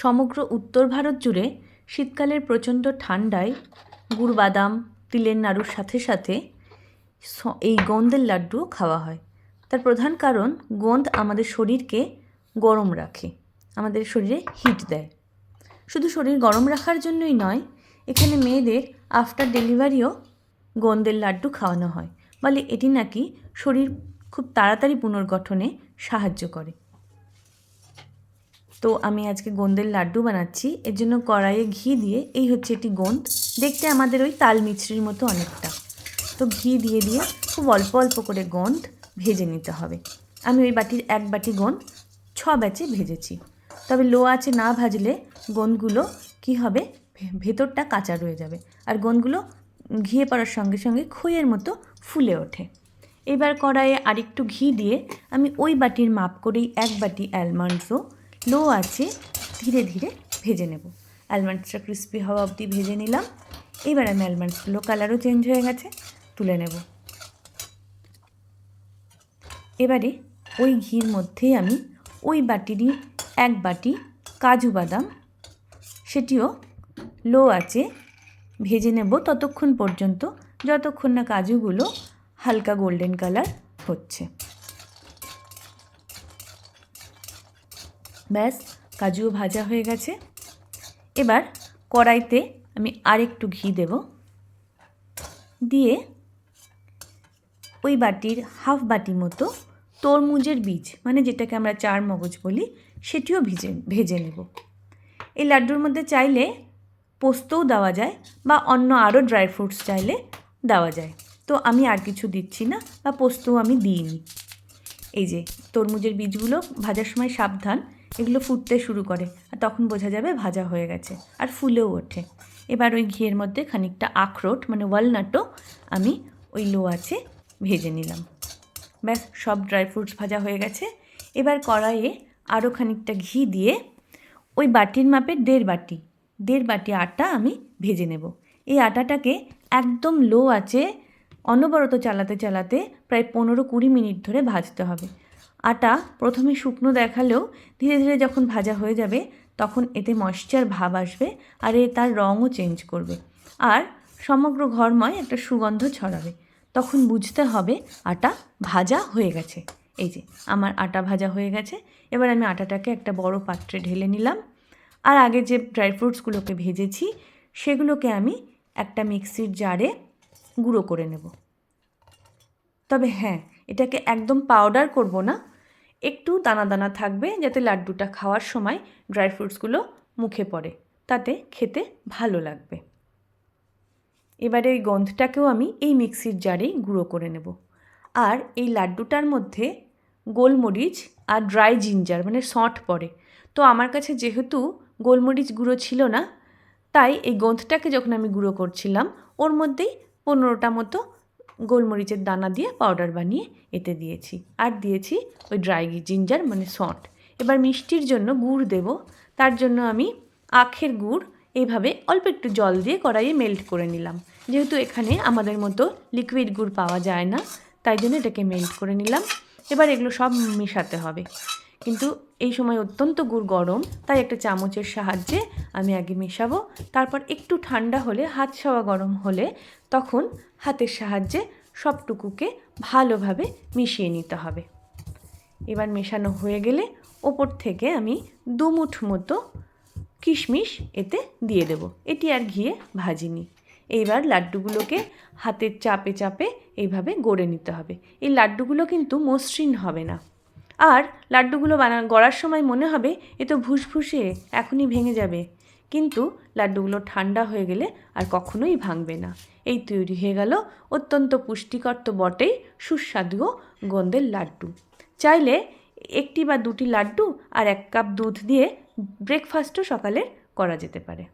সমগ্র উত্তর ভারত জুড়ে শীতকালের প্রচণ্ড ঠান্ডায় গুড় বাদাম তিলের নাড়ুর সাথে সাথে এই গোন্দের লাড্ডুও খাওয়া হয়। তার প্রধান কারণ গোন্দ আমাদের শরীরকে গরম রাখে, আমাদের শরীরে হিট দেয়। শুধু শরীর গরম রাখার জন্যই নয়, এখানে মেয়েদের আফটার ডেলিভারিও গোন্দের লাড্ডু খাওয়ানো হয়। বলে এটি নাকি শরীর খুব তাড়াতাড়ি পুনর্গঠনে সাহায্য করে। তো আমি আজকে গোন্দের লাড্ডু বানাচ্ছি। এর জন্য কড়াইয়ে ঘি দিয়ে, এই হচ্ছে এটি গোন্দ। দেখতে আমাদের ওই তাল মিছরির মতো অনেকটা। তো ঘি দিয়ে দিয়ে খুব অল্প অল্প করে গোন্দ ভেজে নিতে হবে। আমি ওই বাটির এক বাটি গোন্দ ছ ব্যাচে ভেজেছি। তবে লো আছে না ভাজলে গোন্দগুলো কি হবে? ভেতরটা কাঁচা রয়ে যাবে। আর গোন্দগুলো ঘিয়ে পড়ার সঙ্গে সঙ্গে খইয়ের মতো ফুলে ওঠে। এবার কড়াইয়ে আরেকটু ঘি দিয়ে আমি ওই বাটির মাপ করেই এক বাটি অ্যালমন্ডসও লো আছে, ধীরে ধীরে ভেজে নেব। অ্যালমন্ডসটা ক্রিস্পি হওয়া অবধি ভেজে নিলাম। এবার আমি অ্যালমন্ডসগুলো কালারও চেঞ্জ হয়ে গেছে, তুলে নেব। এবারে ওই ঘির মধ্যেই আমি ওই বাটিরই এক বাটি কাজু বাদাম, সেটিও লো আছে, ভেজে নেব ততক্ষণ পর্যন্ত, যতক্ষণ না কাজুগুলো হালকা গোল্ডেন কালার হচ্ছে। ব্যাস, কাজুও ভাজা হয়ে গেছে। এবার কড়াইতে আমি আরেকটু ঘি দেব। দিয়ে ওই বাটির হাফ বাটি মতো তরমুজের বীজ মানে যেটাকে আমরা চার মগজ বলি, সেটিও ভিজে, ভেজে নেব। এই লাড্ডুর মধ্যে চাইলে পোস্তও দেওয়া যায় বা অন্য আরও ড্রাই ফ্রুটস চাইলে দেওয়া যায়। তো আমি আর কিছু দিচ্ছি না বা পোস্তও আমি দিইনি। এই যে তরমুজের বীজগুলো ভাজার সময় সাবধান। এগুলো ফুটতে শুরু করে আর তখন বোঝা যাবে ভাজা হয়ে গেছে আর ফুলেও ওঠে। এবার ওই ঘিয়ের মধ্যে খানিকটা আখরোট মানে ওয়ালনাটও আমি ওই লো আছে ভেজে নিলাম। ব্যাস, সব ড্রাই ফ্রুটস ভাজা হয়ে গেছে। এবার কড়াইয়ে আরও খানিকটা ঘি দিয়ে ওই বাটির মাপের দেড় বাটি দেড় বাটি আটা আমি ভেজে নেব। এই আটাটাকে একদম লো আছে অনবরত চালাতে চালাতে প্রায় পনেরো কুড়ি মিনিট ধরে ভাজতে হবে। আটা প্রথমে শুকনো দেখালেও ধীরে ধীরে যখন ভাজা হয়ে যাবে, তখন এতে ময়শ্চার ভাব আসবে আর এ তার রঙও চেঞ্জ করবে। আর সমগ্র ঘরময় একটা সুগন্ধ ছড়াবে। তখন বুঝতে হবে আটা ভাজা হয়ে গেছে। এই যে, আমার আটা ভাজা হয়ে গেছে। এবার আমি আটাটাকে একটা বড় পাত্রে ঢেলে নিলাম। আর আগে যে ড্রাই ফ্রুটসগুলোকে ভেজেছি, সেগুলোকে আমি একটা মিক্সির জারে গুঁড়ো করে নেব। তবে হ্যাঁ এটাকে একদম পাউডার করব না। একটু দানা দানা থাকবে যাতে লাড্ডুটা খাওয়ার সময় ড্রাই ফ্রুটসগুলো মুখে পড়ে। তাতে খেতে ভালো লাগবে। এবারে এই গন্ধটাকেও আমি এই মিক্সির জারেই গুঁড়ো করে নেব। আর এই লাড্ডুটার মধ্যে গোলমরিচ আর ড্রাই জিঞ্জার মানে সঁট পড়ে। তো আমার কাছে যেহেতু গোলমরিচ গুঁড়ো ছিল না, তাই এই গন্ধটাকে যখন আমি গুঁড়ো করছিলাম, ওর মধ্যেই পনেরোটা মতো গোলমরিচের দানা দিয়ে পাউডার বানিয়ে এতে দিয়েছি। আর দিয়েছি ওই ড্রাই জিঞ্জার মানে সঁট এবার মিষ্টির জন্য গুড় দেব। তার জন্য আমি আখের গুড় এইভাবে অল্প একটু জল দিয়ে কড়াইয়ে মেল্ট করে নিলাম। যেহেতু এখানে আমাদের মতো লিকুইড গুড় পাওয়া যায় না, তাই জন্য এটাকে মেল্ট করে নিলাম। এবার এগুলো সব মেশাতে হবে। কিন্তু এই সময় অত্যন্ত গুড় গরম, তাই একটা চামচের সাহায্যে আমি আগে মেশাবো। তারপর একটু ঠান্ডা হলে, হাত ছাওয়া গরম হলে তখন হাতের সাহায্যে সবটুকুকে ভালোভাবে মিশিয়ে নিতে হবে। এবার মেশানো হয়ে গেলে ওপর থেকে আমি দুমুঠ মতো কিশমিশ এতে দিয়ে দেব। এটি আর ঘিয়ে ভাজিনি। এইবার লাড্ডুগুলোকে হাতের চাপে চাপে এইভাবে গড়ে নিতে হবে। এই লাড্ডুগুলো কিন্তু মসৃণ হবে না। আর লাড্ডুগুলো বানা, গড়ার সময় মনে হবে এ তো ভুসভুসে, এখনই ভেঙে যাবে। কিন্তু লাড্ডুগুলো ঠান্ডা হয়ে গেলে আর কখনোই ভাঙবে না। এই তৈরি হয়ে গেল অত্যন্ত পুষ্টিকর তো বটেই সুস্বাদুও গন্ধের লাড্ডু। চাইলে একটি বা দুটি লাড্ডু আর এক কাপ দুধ দিয়ে ব্রেকফাস্টও সকালে করা যেতে পারে।